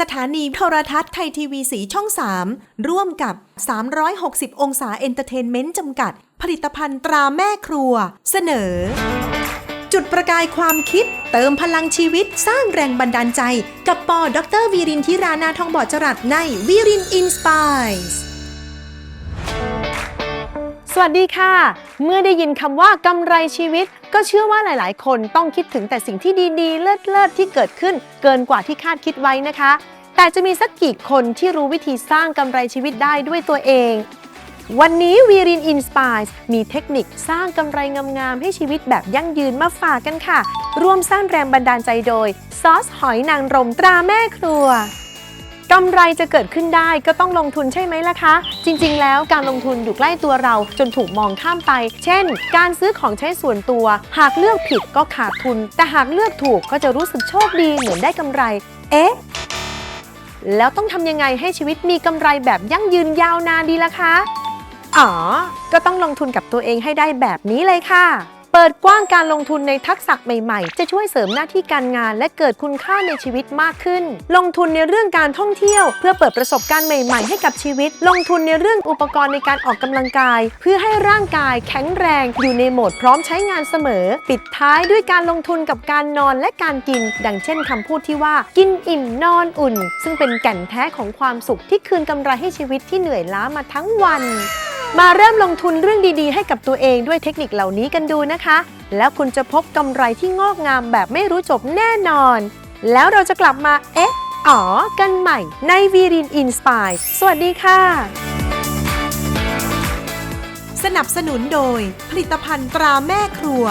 สถานีโทรทัศน์ไทยทีวีสีช่อง 3 ร่วมกับ 360 องศาเอนเตอร์เทนเมนต์จำกัด ผลิตภัณฑ์ตราแม่ครัว เสนอ จุดประกายความคิด เติมพลังชีวิตสร้างแรงบันดาลใจ กับปอดรวีรินทิรานาทองบอดจรัสในวีรินอินสปายส์ สวัสดีค่ะ เมื่อได้ยินคำว่ากำไรชีวิต ก็เชื่อว่าหลาย ๆ คนต้องคิดถึงแต่สิ่งที่ดี ๆ เลิศ ๆ ที่เกิดขึ้น เกินกว่าที่คาดคิดไว้นะคะ แต่จะมีสักกี่คนที่รู้วิธีสร้างกำไรชีวิตได้ด้วยตัวเอง วันนี้วีรินอินสปายมีเทคนิคสร้างกำไรงามๆให้ชีวิตแบบยั่งยืนมาฝากกันค่ะ ร่วมสร้างแรงบันดาลใจโดยซอสหอยนางรมตราแม่ครัว กำไรจะเกิดขึ้นได้ก็ต้องลงทุนใช่ไหมล่ะคะ จริง ๆ แล้วการลงทุนอยู่ใกล้ตัวเราจนถูกมองข้ามไป เช่น การซื้อของใช้ส่วนตัว หากเลือกผิดก็ขาดทุน แต่หากเลือกถูกก็จะรู้สึกโชคดีเหมือนได้กำไร เอ๊ะ แล้วต้องทำยังไงให้ชีวิตมีกำไรแบบยั่งยืนยาวนานดีล่ะคะ อ๋อ ก็ต้องลงทุนกับตัวเองให้ได้แบบนี้เลยค่ะ เปิดกว้างการลงทุนในทักษะใหม่ๆ จะช่วยเสริมหน้าที่การงาน และเกิดคุณค่าในชีวิตมากขึ้น ลงทุนในเรื่องการท่องเที่ยว เพื่อเปิดประสบการณ์ใหม่ๆ ให้กับชีวิต ลงทุนในเรื่องอุปกรณ์ในการออกกำลังกาย เพื่อให้ร่างกายแข็งแรงอยู่ในโหมดพร้อมใช้งานเสมอ ปิดท้ายด้วยการลงทุนกับการนอนและการกิน ดังเช่นคำพูดที่ว่า กินอิ่มนอนอุ่น ซึ่งเป็นแก่นแท้ของความสุขที่คืนกำไรให้ชีวิตที่เหนื่อยล้ามาทั้งวัน มาเริ่มลงทุนเรื่องดีๆ ให้กับตัวเองด้วยเทคนิคเหล่านี้กันดูนะคะ แล้วคุณจะพบกำไรที่งอกงามแบบไม่รู้จบแน่นอน แล้วเราจะกลับมาเอ๊ะอ๋อกันใหม่ในวีรินอินสปายสวัสดีค่ะ สนับสนุนโดยผลิตภัณฑ์ตราแม่ครัว